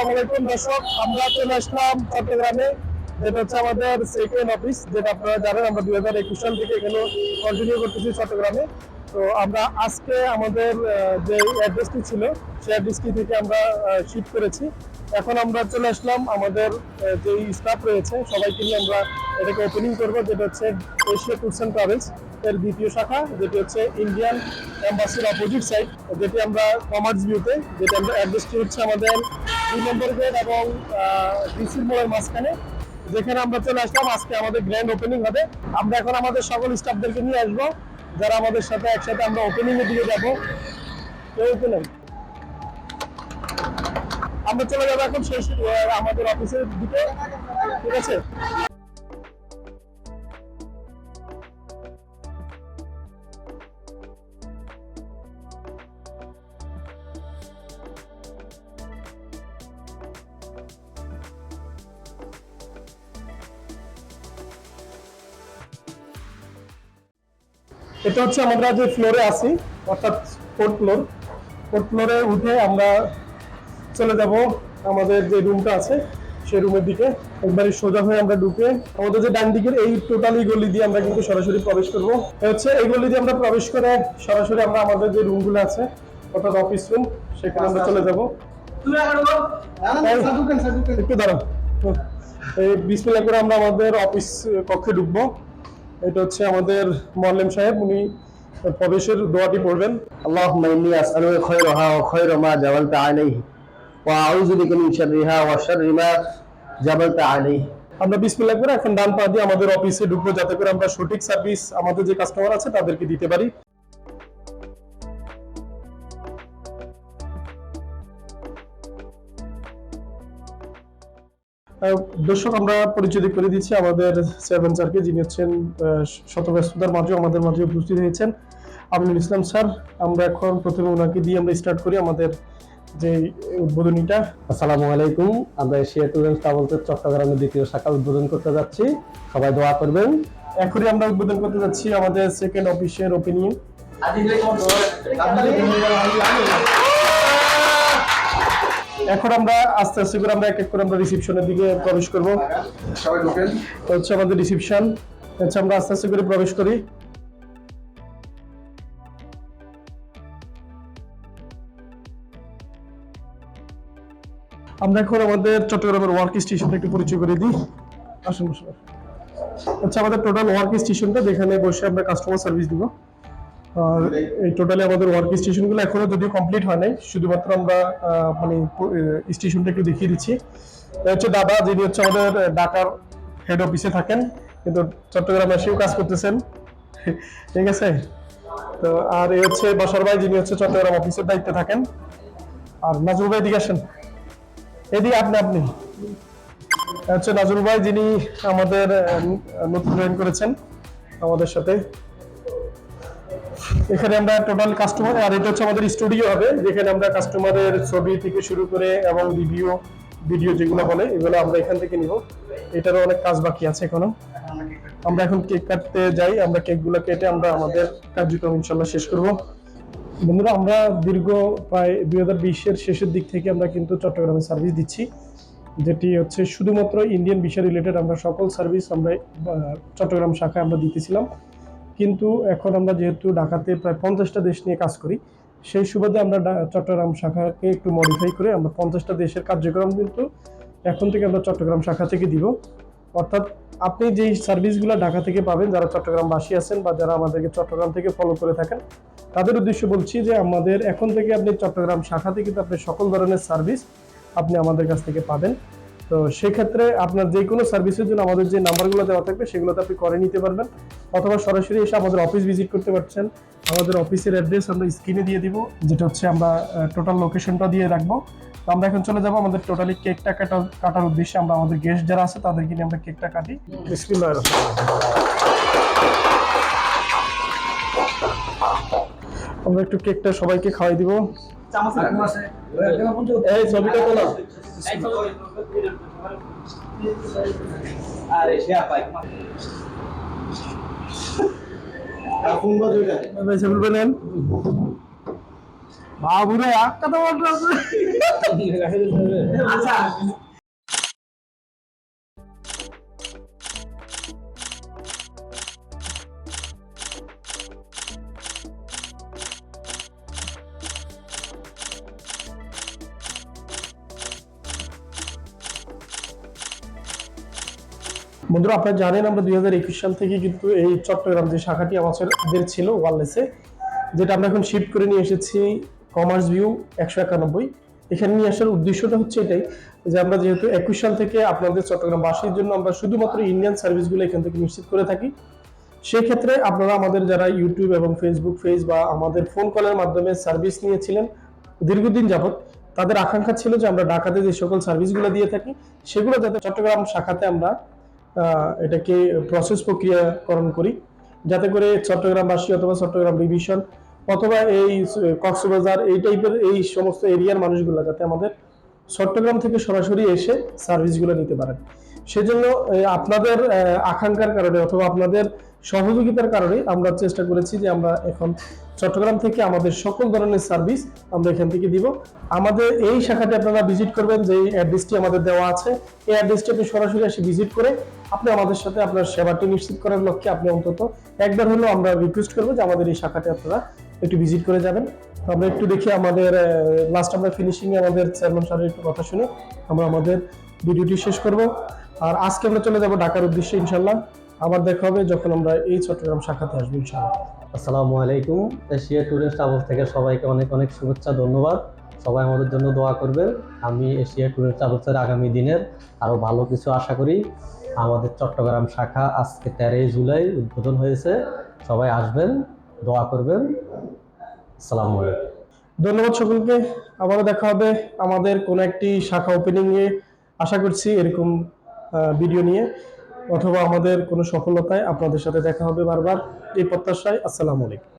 আলাইকুম দর্শক, আমরা চলে আসলাম চট্টগ্রামে। যেটা হচ্ছে আমাদের সেকেন্ড অফিস যেটা আপনারা জানেন, আমরা দুই হাজার একুশ সাল থেকে এখানে কন্টিনিউ করতেছি চট্টগ্রামে। তো আমরা আজকে আমাদের যে অ্যাড্রেসটি ছিল, সেই অ্যাড্রেসটি থেকে আমরা শিফট করেছি। এখন আমরা চলে আসলাম আমাদের যে স্টাফ রয়েছে, সবাইকে নিয়ে আমরা এটাকে ওপেনিং করব, যেটা হচ্ছে এশিয়া ট্যুরস অ্যান্ড ট্রাভেলস এর দ্বিতীয় শাখা, যেটি হচ্ছে ইন্ডিয়ান এম্বাসির অপোজিট সাইড যেটি আমরা কমার্স ভিউতে যেটি আমরা অ্যাড্রেসটি হচ্ছে আমাদের দুই এবং ডিসির মোড়ের মাঝখানে যেখানে আমরা চলে আসলাম, আজকে আমাদের গ্র্যান্ড ওপেনিং হবে। আমরা এখন আমাদের সকল স্টাফদেরকে নিয়ে আসব, যারা আমাদের সাথে একসাথে আমরা ওপেনিং এর দিকে যাব। ওপেনিং আমরা চলে যাব এখন শেষ আমাদের অফিসের দিকে। ঠিক আছে? এটা হচ্ছে আমরা যে ফ্লোরে আছি অর্থাৎ ফোর্থ ফ্লোর ফোর্থ ফ্লোরে উঠে আমরা চলে যাব আমাদের যে রুমটা আছে সেই রুমের দিকে। একবারে সোজা হয়ে আমরা ঢুকে আমাদের যে ডান দিকের এই টোটালি গলি দিয়ে আমরা কিন্তু সরাসরি প্রবেশ করব। হচ্ছে এই গলি দিয়ে আমরা প্রবেশ করে সরাসরি আমরা আমাদের যে রুমগুলো আছে অর্থাৎ অফিস রুম সেখানে আমরা চলে যাব। একটু দাঁড়াও। এই বিসমিল্লা করে আমরা আমাদের অফিস কক্ষে ঢুকবো। এটা হচ্ছে আমাদের মোয়াল্লেম সাহেব উনি প্রবেশের দোয়াটি পড়বেন। আল্লাহ মাইনি আসআলুকা খায়রাহা ওয়া খায়রা মা জাবালতা আলাইহি ওয়া আউযু বিকা মিন শাররিহা ওয়া শাররি মা জাবালতা আলাইহি। আমরা বিসমিল্লাহ করে এখন ডান পা দিয়ে আমাদের অফিসে ঢুকবো যাতে করে আমরা সঠিক সার্ভিস আমাদের যে কাস্টমার আছে তাদেরকে দিতে পারি। দর্শক আমরা পরিচয় করে দিচ্ছি আমাদের চেয়ারম্যান স্যারকে যিনি হচ্ছেন আহ, শত ব্যস্ততার মাঝে আমাদের মাঝে উপস্থিত হয়েছেন। আমিনুল ইসলাম স্যার আমরা এখন প্রথমে ওনাকে দিয়ে আমরা স্টার্ট করি আমাদের যে উদ্বোধনীটা। আসসালামু আলাইকুম। আমরা এশিয়া ট্যুর অ্যান্ড ট্রাভেলসের চট্টগ্রামের দ্বিতীয় শাখা উদ্বোধন করতে যাচ্ছি। সবাই দোয়া করবেন। এখনই আমরা উদ্বোধন করতে যাচ্ছি আমাদের সেকেন্ড অফিসের ওপেনিং এখন আমরা আস্তে আস্তে করে আমরা এক এক করে আমরা রিসিপশনের দিকে প্রবেশ করব। সবাই ঢোকেন। হচ্ছে আমাদের রিসিপশন হচ্ছে আমরা আস্তে আস্তে করে প্রবেশ করি। আমরা এখন আমাদের চট্টগ্রামের ওয়ার্ক স্টেশনটা একটু পরিচয় করে দিই। আসুন বসুন। আচ্ছা আমাদের টোটাল ওয়ার্ক স্টেশনটা যেখানে বসে আমরা কাস্টমার সার্ভিস দিব। এই টোটালি আমাদের ওয়ার্ক স্টেশনগুলো এখনও যদিও কমপ্লিট হয় নাই, শুধুমাত্র আমরা মানে স্টেশনটা একটু দেখিয়ে দিচ্ছি। হচ্ছে দাদা, যিনি হচ্ছে আমাদের ঢাকার হেড অফিসে থাকেন, কিন্তু চট্টগ্রামে এসেও কাজ করতেছেন। ঠিক আছে? তো, আর এই হচ্ছে বসর ভাই, যিনি হচ্ছে চট্টগ্রাম অফিসের দায়িত্বে থাকেন। আর নাজরুল ভাই, এদিকে আসেন। এদিকে আপনি আপনি। হচ্ছে নাজরুল ভাই, যিনি আমাদের নতুন জয়েন করেছেন আমাদের সাথে। এখানে আমরা টোটাল কাস্টমার আর এটা হচ্ছে আমাদের স্টুডিও হবে, যেখানে আমরা কাস্টমারের ছবি থেকে শুরু করে এবং রিভিউ ভিডিও যেগুলো বলে, এগুলো আমরা এখান থেকে নিব। এটারও অনেক কাজ বাকি আছে এখনও। আমরা এখন কেক কাটতে যাই, আমরা কেকগুলো কেটে আমরা আমাদের কার্যক্রম ইনশাল্লাহ শেষ করব। বন্ধুরা, আমরা দীর্ঘ প্রায় দুই হাজার বিশের শেষের দিক থেকে আমরা কিন্তু চট্টগ্রামে সার্ভিস দিচ্ছি, যেটি হচ্ছে শুধুমাত্র ইন্ডিয়ান বিষয় রিলেটেড আমরা সকল সার্ভিস আমরা চট্টগ্রাম শাখায় আমরা দিতেছিলাম। কিন্তু এখন আমরা যেহেতু ঢাকাতে প্রায় পঞ্চাশটা দেশ নিয়ে কাজ করি, সেই সুবাদে আমরা চট্টগ্রাম শাখাকে একটু মডিফাই করে আমরা পঞ্চাশটা দেশের কার্যক্রম কিন্তু এখন থেকে আমরা চট্টগ্রাম শাখা থেকে দিব। অর্থাৎ আপনি যেই সার্ভিসগুলো ঢাকা থেকে পাবেন, যারা চট্টগ্রামবাসী আছেন বা যারা আমাদেরকে চট্টগ্রাম থেকে ফলো করে থাকেন, তাদের উদ্দেশ্য বলছি যে আমাদের এখন থেকে আপনি চট্টগ্রাম শাখাতে কিন্তু আপনি সকল ধরনের সার্ভিস আপনি আমাদের কাছ থেকে পাবেন। তো সেক্ষেত্রে আপনার যে কোনো সার্ভিসের জন্য আমাদের যে নাম্বারগুলো দেওয়া থাকবে, সেগুলোতে আপনি করে নিতে পারবেন। অথবা সরাসরি এসে আমাদের অফিস ভিজিট করতে পারছেন। আমাদের অফিসের অ্যাড্রেস আমরা স্ক্রিনে দিয়ে দিব, যেটা হচ্ছে আমরা টোটাল লোকেশনটা দিয়ে রাখব। তো আমরা এখন চলে যাব আমাদের টোটালি কেকটা কাটা, কাটার উদ্দেশ্যে। আমরা আমাদের গেস্ট যারা আছে, তাদেরকে নিয়ে আমরা কেকটা কাটি। বিসমিল্লাহির রহমানির রহিম। আমরা একটু কেকটা সবাইকে খাওয়াই দিব। এই ছবিটা তোলা। বাবুরে একটা তো আচ্ছা। বন্ধুরা, আপনারা জানেন আমরা দুই হাজার একুশ সাল থেকে কিন্তু এই চট্টগ্রাম যে শাখাটি আমাদের ছিল ওয়ারলেসে যেটা আমরা এখন শিফট করে নিয়ে এসেছি কমার্স ভিউ একশো একানব্বই। এখানে নিয়ে আসার উদ্দেশ্যটা হচ্ছে এটাই যে আমরা যেহেতু একুশ সাল থেকে আপনাদের চট্টগ্রামবাসীর জন্য আমরা শুধুমাত্র ইন্ডিয়ান সার্ভিসগুলো এখান থেকে নিশ্চিত করে থাকি। সেক্ষেত্রে আপনারা আমাদের যারা ইউটিউব এবং ফেসবুক পেজ বা আমাদের ফোন কলের মাধ্যমে সার্ভিস নিয়েছিলেন দীর্ঘদিন যাবৎ, তাদের আকাঙ্ক্ষা ছিল যে আমরা ঢাকাতে যে সকল সার্ভিসগুলো দিয়ে থাকি, সেগুলো যাতে চট্টগ্রাম শাখাতে আমরা এটাকে প্রসেস প্রক্রিয়াকরণ করি। যাতে করে চট্টগ্রামবাসী অথবা চট্টগ্রাম ডিভিশন অথবা এই কক্সবাজার এই টাইপের এই সমস্ত এরিয়ার মানুষগুলো যাতে আমাদের চট্টগ্রাম থেকে সরাসরি এসে সার্ভিসগুলো নিতে পারেন। সেজন্য আপনাদের আকাঙ্ক্ষার কারণে অথবা আপনাদের সহযোগিতার কারণে আমরা চেষ্টা করেছি যে আমরা এখন চট্টগ্রাম থেকে আমাদের সকল ধরনের সার্ভিস আমরা এখান থেকে দিব। আমাদের এই শাখাতে আপনারা ভিজিট করবেন যে অ্যাড্রেসটি আমাদের দেওয়া আছে, এই অ্যাড্রেসটি আপনি সরাসরি এসে ভিজিট করে আপনি আমাদের সাথে আপনার সেবাটি নিশ্চিত করার লক্ষ্যে আপনি অন্তত একবার হলেও আমরা রিকোয়েস্ট করব যে আমাদের এই শাখাতে আপনারা একটু ভিজিট করে যাবেন। তো আমরা একটু দেখি আমাদের লাস্ট আমরা ফিনিশিং এ আমাদের চেয়ারম্যান স্যারের একটু কথা শুনে আমরা আমাদের ভিডিওটি শেষ করব। আর আজকে আমরা চলে যাব ঢাকার উদ্দেশ্যে ইনশাল্লাহ আবার দেখা হবে যখন আমরা এই চট্টগ্রাম শাখাতে আসব ইনশাল্লাহ আসসালামু আলাইকুম। এশিয়া ট্যুরিস্ট ট্রাভেলস থেকে সবাইকে অনেক অনেক শুভেচ্ছা ধন্যবাদ। সবাই আমাদের জন্য দোয়া করবেন। আমি এশিয়া ট্যুরিস্ট ট্রাভেলসের আগামী দিনের আরও ভালো কিছু আশা করি। আমাদের চট্টগ্রাম শাখা আজকে তেরোই জুলাই উদ্বোধন হয়েছে। সবাই আসবেন দোয়া করবেন। আসসালামু আলাইকুম। ধন্যবাদ সকলকে। আবারও দেখা হবে আমাদের কোনো একটি শাখা ওপেনিংয়ে আশা করছি এরকম ভিডিও নিয়ে। অথবা আমাদের কোনো সফলতায় আপনাদের সাথে দেখা হবে বারবার। এই প্রত্যাশায় আসসালামু আলাইকুম।